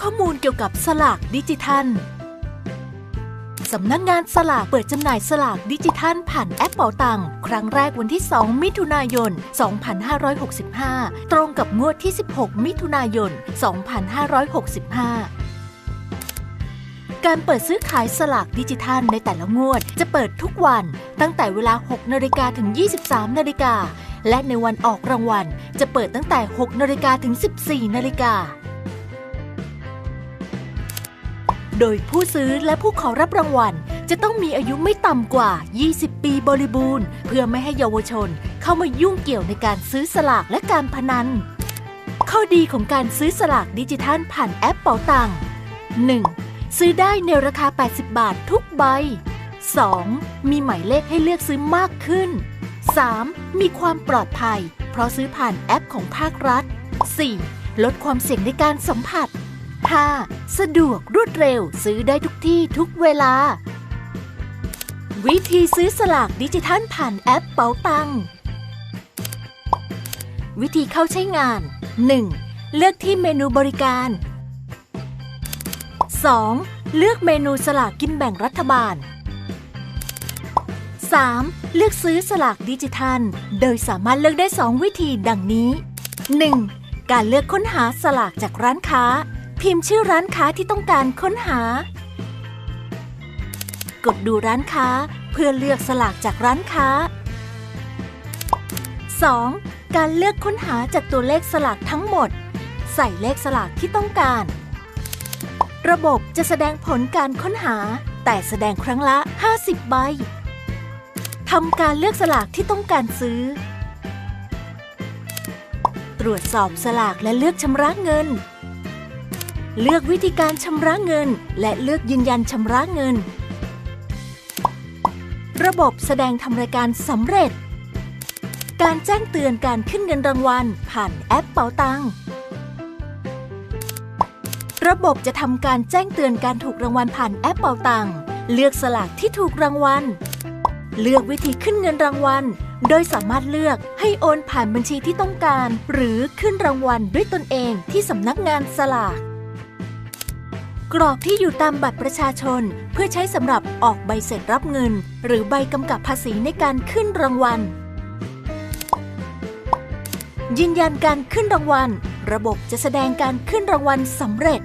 ข้อมูลเกี่ยวกับสลากดิจิทัลสำนักงานสลากเปิดจำหน่ายสลากดิจิทัลผ่านแอปเป๋าตังค์ครั้งแรกวันที่ 2 มิถุนายน 2565 ตรงกับงวดที่ 16 มิถุนายน 2565 การเปิดซื้อขายสลากดิจิทัลในแต่ละงวด จะเปิดทุกวันตั้งแต่เวลา 6นาฬิกาถึง 23นาฬิกาและในวันออกรางวัล จะเปิดตั้งแต่ 6นาฬิกาถึง 14นาฬิกา โดยผู้ซื้อและผู้ขอรับรางวัล จะต้องมีอายุไม่ต่ำกว่า 20 ปีบริบูรณ์ เพื่อไม่ให้เยาวชนเข้ามายุ่งเกี่ยวในการซื้อสลากและการพนัน ข้อดีของการซื้อสลากดิจิทัลผ่านแอปเป๋าตังค์ 1. ซื้อได้ในราคา 80 บาททุกใบ 2. มีหมายเลขให้เลือกซื้อมากขึ้น 3. มีความปลอดภัย เพราะซื้อผ่านแอปของภาครัฐ 4. ลดความเสี่ยงในการสัมผัส 5. สะดวกรวดเร็วซื้อได้ทุกที่ทุกเวลา วิธีซื้อสลากดิจิทัลผ่านแอปเป๋าตัง วิธีเข้าใช้งาน 1. เลือกที่เมนูบริการ 2. เลือกเมนูสลากกินแบ่งรัฐบาล 3. เลือกซื้อสลากดิจิทัล โดยสามารถเลือกได้ 2 วิธีดังนี้ 1. การเลือกค้นหาสลากจากร้านค้า พิมพ์ชื่อร้านค้าที่ต้องการค้นหา กดดูร้านค้าเพื่อเลือกสลากจากร้านค้า 2. การเลือกค้นหาจากตัวเลขสลากทั้งหมด ใส่เลขสลากที่ต้องการ ระบบจะแสดงผลการค้นหา แต่แสดงครั้งละ 50 ใบทำการเลือกสลากที่ต้องการซื้อ ตรวจสอบสลากและเลือกชำระเงิน เลือกวิธีการชำระเงิน และเลือกยืนยันชำระเงิน ระบบแสดงทำรายการสำเร็จ การแจ้งเตือนการขึ้นเงินรางวัล ผ่านแอปเป๋าตังค์ระบบจะทำการแจ้งเตือนการถูกรางวัลผ่านแอปเป๋าตังค์เลือกสลากที่ถูกรางวัล เลือกวิธีขึ้นเงินรางวัล โดยสามารถเลือกให้โอนผ่านบัญชีที่ต้องการ หรือขึ้นรางวัลด้วยตนเองที่สำนักงานสลาก กรอกที่อยู่ตามบัตรประชาชน เพื่อใช้สำหรับออกใบเสร็จรับเงิน หรือใบกำกับภาษีในการขึ้นรางวัล ยืนยันการขึ้นรางวัล ระบบจะแสดงการขึ้นรางวัลสำเร็จ